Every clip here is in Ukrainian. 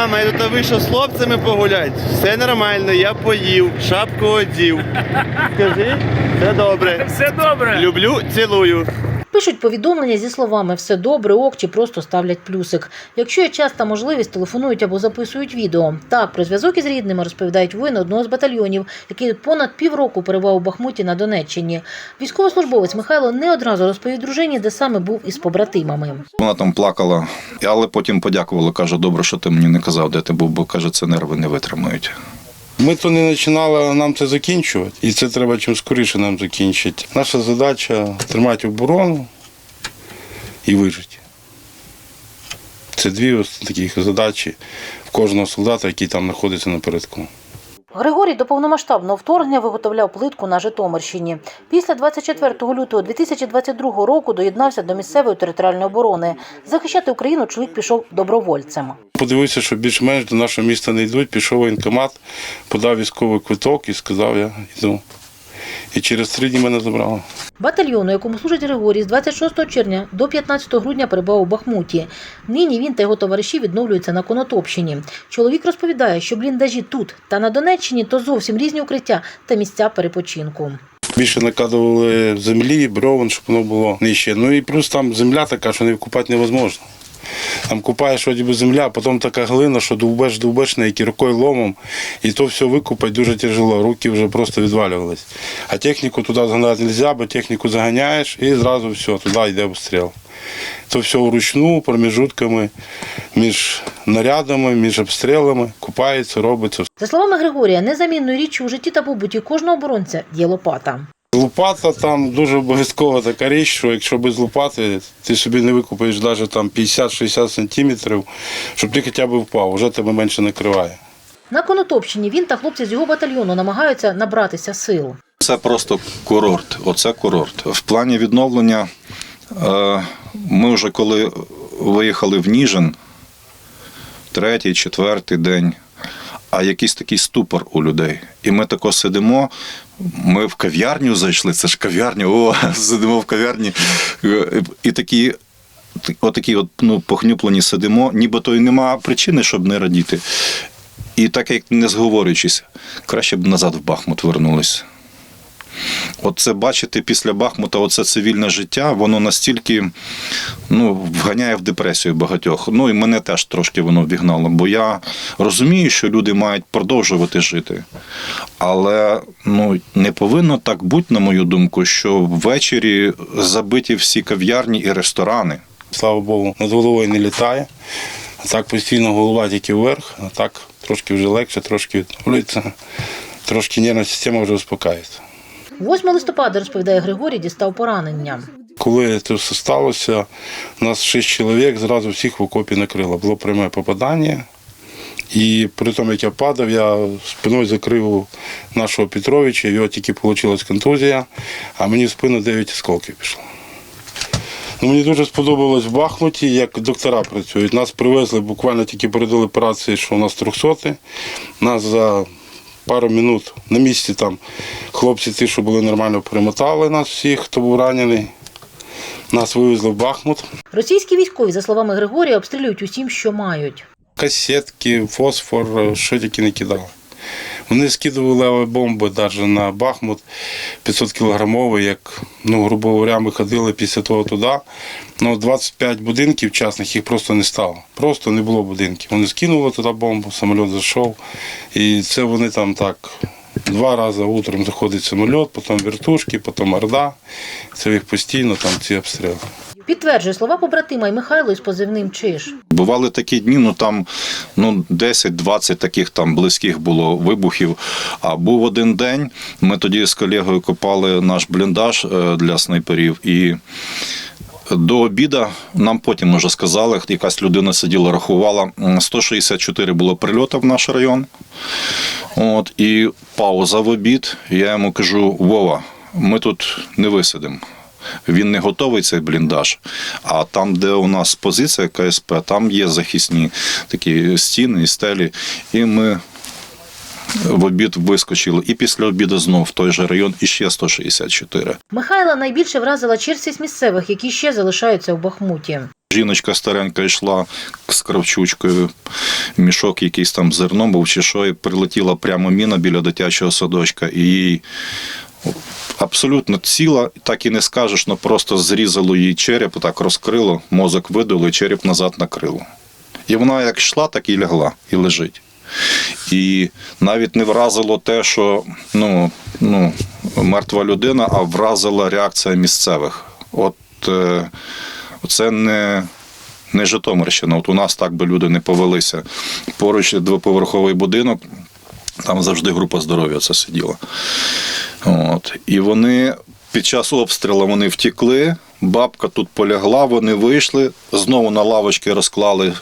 Мама, я тут вийшов з хлопцями погулять. Все нормально, я поїв, шапку одів. Скажи, все добре. Все добре. Люблю, цілую. Пишуть повідомлення зі словами все добре, ок чи просто ставлять плюсик. Якщо є час та можливість, телефонують або записують відео. Так, про зв'язок із рідними розповідають воїни одного з батальйонів, який понад півроку перебував у Бахмуті на Донеччині. Військовослужбовець Михайло не одразу розповів дружині, де саме був із побратимами. Вона там плакала, але потім подякувала. каже, добре, що ти мені не казав, де ти був, бо каже, це нерви не витримають. Ми то не починали, а нам це закінчувати. І це треба чим скоріше нам закінчити. Наша задача тримати оборону і вижити. Це дві таких задачі в кожного солдата, який там знаходиться напередку. Григорій до повномасштабного вторгнення виготовляв плитку на Житомирщині. Після 24 лютого 2022 року доєднався до місцевої територіальної оборони. Захищати Україну чоловік пішов добровольцем. Подивився, що більш-менш до нашого міста не йдуть, пішов воєнкомат, подав військовий квиток і сказав, я йду. І через три дні мене забрали. Батальйон, у якому служить Григорій, з 26 червня до 15 грудня перебував у Бахмуті. Нині він та його товариші відновлюються на Конотопщині. Чоловік розповідає, що бліндажі тут та на Донеччині то зовсім різні укриття та місця перепочинку. Більше накидували землі, бровен, щоб воно було нижче. Ну і плюс там земля така, що не купати невозможно. Там купаєш вроді би земля, а потім така глина, що довбеш, довбеш на які рукою ломом, і то все викупати дуже тяжело. Руки вже просто відвалювались. А техніку туди зганяти не можна, бо техніку заганяєш і зразу все, туди йде обстріл. То все вручну, проміжутками, між нарядами, між обстрілами, купається, робиться. За словами Григорія, незамінною річчю у житті та побуті кожного оборонця є лопата. Лопата там дуже обов'язкова така річ, що якщо без лопати ти собі не викупаєш навіть 50-60 сантиметрів, щоб ти хоча б впав, вже тебе менше накриває. На Конотопщині він та хлопці з його батальйону намагаються набратися сил. Це просто курорт. Оце курорт. В плані відновлення е, ми вже коли виїхали в Ніжин, третій, четвертий день, а якийсь такий ступор у людей. І ми тако сидимо. Ми в кав'ярню зайшли, це ж кав'ярня, о, сидимо в кав'ярні. е, І такі. Отакі от, ну, похнюплені сидимо, нібито і нема причини, щоб не радіти. І так як не зговорюючись, краще б назад в Бахмут вернулись. Оце бачити після Бахмута, оце цивільне життя, воно настільки ну, вганяє в депресію багатьох. Ну і мене теж трошки воно вігнало, бо я розумію, що люди мають продовжувати жити. Але ну, не повинно так бути, на мою думку, що ввечері забиті всі кав'ярні і ресторани. Слава Богу, над головою не літає. А так постійно голова тільки вверх, а так трошки вже легше, трошки відновлюється, трошки нервна система вже успокається. 8 листопада, розповідає Григорій, дістав поранення. Коли це все сталося, нас шість чоловік зразу всіх в окопі накрило. Було пряме попадання. І при тому, як я падав, я спиною закрив нашого Петровича, його тільки вийшла контузія, а мені в спину 9 осколків пішло. Ну, мені дуже сподобалось в Бахмуті, як доктора працюють. Нас привезли, буквально тільки передали операції, що у нас 300. Нас за пару минут на місці там хлопці ті, що були нормально, перемотали нас всіх, хто був ранений. Нас вивезли в Бахмут. Російські військові, за словами Григорія, обстрілюють усім, що мають. Касетки, фосфор, що тільки не кидали. Вони скидували бомби навіть на Бахмут 500 кілограмовий, як, ну, грубо говоря, ми ходили після того туди. Ну, 25 будинків частних їх просто не стало. Просто не було будинків. Вони скинули туди бомбу, самоліт зайшов. І це вони там так. Два рази утром заходить самоліт, потім вертушки, потім орда. Це їх постійно там ці обстріли. Підтверджує слова побратима і Михайло із позивним Чиж. Бували такі дні, ну там ну 10-20 таких там близьких було вибухів. А був один день. Ми тоді з колегою копали наш бліндаж е, для снайперів і. До обіда нам потім вже сказали, якась людина сиділа, рахувала. м, 164 було прильоти в наш район. От, і пауза в обід. Я йому кажу: Вова, ми тут не висидимо. Він не готовий цей бліндаж. А там, де у нас позиція КСП, там є захисні такі стіни і стелі. І ми в обід вискочили. І після обіду знов в той же район іще 164. Михайла найбільше вразила черзість місцевих, які ще залишаються у Бахмуті. Жіночка старенька йшла з кравчучкою мішок якийсь там зерно був чи що, і прилетіла прямо міна біля дитячого садочка, і їй абсолютно ціла, так і не скажеш, ну просто зрізало її череп, так розкрило, мозок видало і череп назад накрило. І вона як йшла, так і лягла, і лежить. І навіть не вразило те, що ну, ну, мертва людина, а вразила реакція місцевих. От е, це не, не Житомирщина. От у нас так би люди не повелися. Поруч двоповерховий будинок, там завжди група здоров'я це сиділа. От. І вони під час обстрілу вони втікли, бабка тут полягла, вони вийшли, знову на лавочки розклали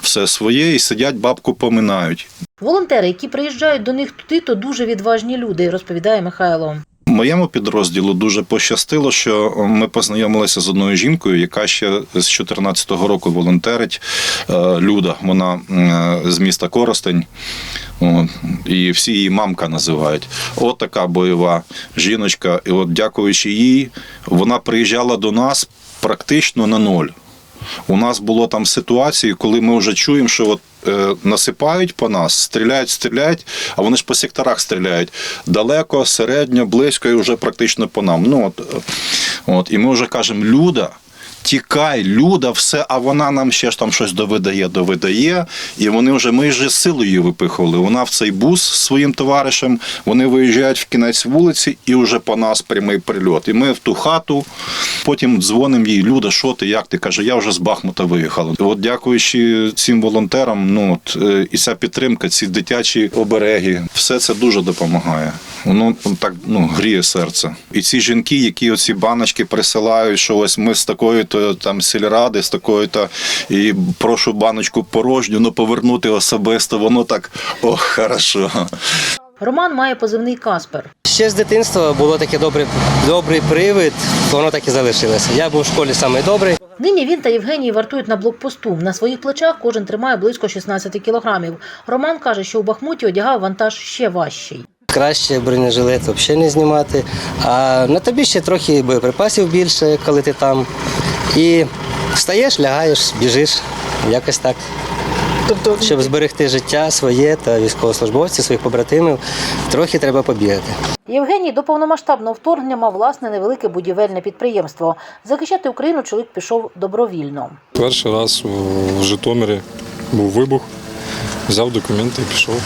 все своє і сидять, бабку поминають. Волонтери, які приїжджають до них туди, то дуже відважні люди, розповідає Михайло. Моєму підрозділу дуже пощастило, що ми познайомилися з одною жінкою, яка ще з 2014 року волонтерить. Е, Люда, вона е, з міста Коростень. І всі її мамка називають. От така бойова жіночка. І от, дякуючи їй, вона приїжджала до нас практично на ноль. У нас було там ситуації, коли ми вже чуємо, що от, е, насипають по нас, стріляють, стріляють, а вони ж по секторах стріляють далеко, середньо, близько і вже практично по нам. Ну, от, е, от, і ми вже кажемо, Люда. Тікай, люда, все, а вона нам ще ж там щось довидає, довидає. І вони вже ми вже силою випихували. Вона в цей бус своїм товаришем, вони виїжджають в кінець вулиці і вже по нас прямий прильот. І ми в ту хату, потім дзвонимо їй, Люда, що ти, як ти? Каже, я вже з Бахмута виїхала. От дякуючи цим волонтерам, ну от е, і ця підтримка, ці дитячі обереги, все це дуже допомагає. Воно так ну гріє серце. І ці жінки, які оці баночки присилають, що ось ми з такої то там сільради, з такої то і прошу баночку порожню, ну повернути особисто. Воно так ох, хорошо. Роман має позивний Каспер. Ще з дитинства було таке добре, добрий привид, воно так і залишилося. Я був в школі самий добрий. Нині він та Євгеній вартують на блокпосту. На своїх плечах кожен тримає близько 16 кілограмів. Роман каже, що у Бахмуті одягав вантаж ще важчий. Краще бронежилет взагалі не знімати. А на тобі ще трохи боєприпасів більше, коли ти там. І встаєш, лягаєш, біжиш. Якось так. Тобто, щоб зберегти життя своє та військовослужбовців, своїх побратимів, трохи треба побігати. Євгеній до повномасштабного вторгнення мав власне невелике будівельне підприємство. Захищати Україну чоловік пішов добровільно. Перший раз в Житомирі був вибух, взяв документи і пішов.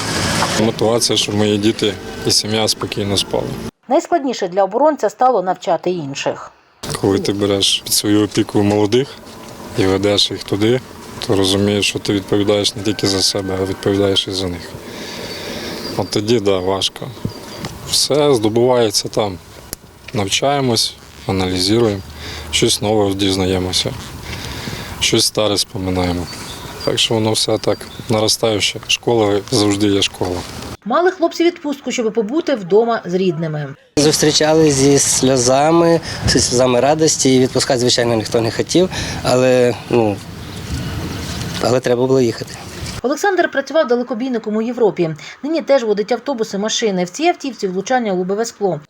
Мотивація, щоб мої діти і сім'я спокійно спали. Найскладніше для оборонця стало навчати інших. Коли ти береш під свою опіку молодих і ведеш їх туди, то розумієш, що ти відповідаєш не тільки за себе, а відповідаєш і за них. От тоді, так, да, важко. Все здобувається там. Навчаємось, аналізуємо, щось нове дізнаємося, щось старе споминаємо. Так що воно все так наростаюче. Школа завжди є школа. Мали хлопці відпустку, щоб побути вдома з рідними. Зустрічали зі сльозами, зі сльозами радості. І відпускати, звичайно, ніхто не хотів, але, ну, але треба було їхати. Олександр працював далекобійником у Європі. Нині теж водить автобуси, машини. В цій автівці влучання у лобове скло.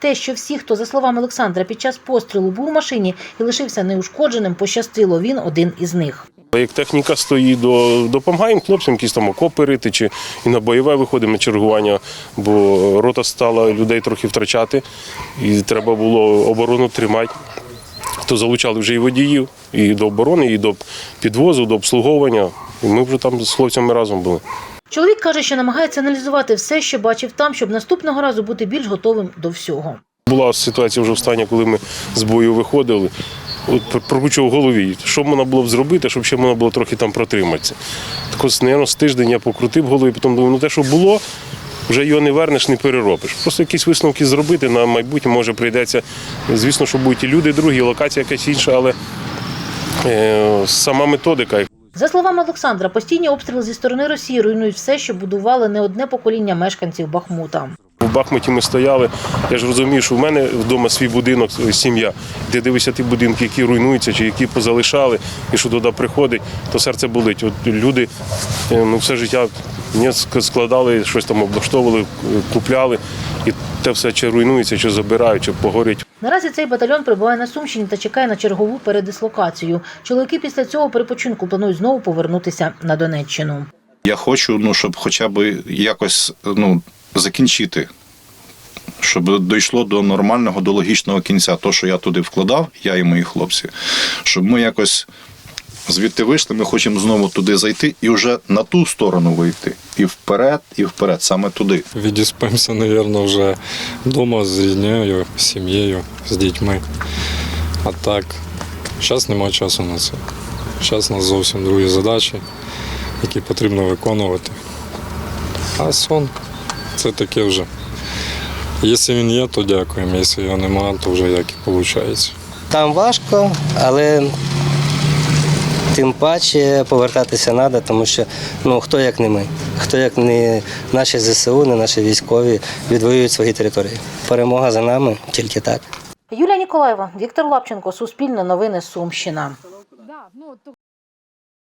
Те, що всі, хто, за словами Олександра, під час пострілу був у машині і лишився неушкодженим, пощастило. Він один із них. Як техніка стоїть, до, допомагаємо хлопцям якісь там окопи рити, чи і на бойове виходимо на чергування, бо рота стала людей трохи втрачати, і треба було оборону тримати. То залучали вже і водіїв, і до оборони, і до підвозу, до обслуговування. І ми вже там з хлопцями разом були. Чоловік каже, що намагається аналізувати все, що бачив там, щоб наступного разу бути більш готовим до всього. Була ситуація вже встання, коли ми з бою виходили. От прокручував в голові, що можна було б зробити, щоб ще можна було трохи там протриматися. Так ось, мабуть, з тиждень я покрутив в голові, потім думаю, ну те, що було, вже його не вернеш, не переробиш. Просто якісь висновки зробити на майбутнє, може прийдеться. Звісно, що будуть і люди другі, і локація якась інша, але е, сама методика. За словами Олександра, постійні обстріли зі сторони Росії руйнують все, що будували не одне покоління мешканців Бахмута. В Бахмуті ми стояли. Я ж розумію, що в мене вдома свій будинок, сім'я. Де дивишся ті будинки, які руйнуються, чи які позалишали, і що туди приходить, то серце болить. От люди е, ну, все життя мені складали, щось там облаштовували, купляли, і те все чи руйнується, чи забирають, чи погорять. Наразі цей батальйон прибуває на Сумщині та чекає на чергову передислокацію. Чоловіки після цього перепочинку планують знову повернутися на Донеччину. Я хочу, ну, щоб хоча б якось ну, закінчити, щоб дійшло до нормального, до логічного кінця. То, що я туди вкладав, я і мої хлопці, щоб ми якось звідти вийшли, ми хочемо знову туди зайти і вже на ту сторону вийти. І вперед, і вперед, саме туди. Відіспимося, мабуть, вже вдома з ріднею, з сім'єю, з дітьми. А так, зараз немає часу на це. Зараз у нас зовсім другі задачі, які потрібно виконувати. А сон це таке вже. Якщо він є, то дякуємо. Якщо його немає, то вже як і виходить. Там важко, але тим паче повертатися треба, тому що ну, хто як не ми, хто як не наші ЗСУ, не наші військові відвоюють свої території. Перемога за нами тільки так. Юлія Ніколаєва, Віктор Лапченко, Суспільне новини Сумщина.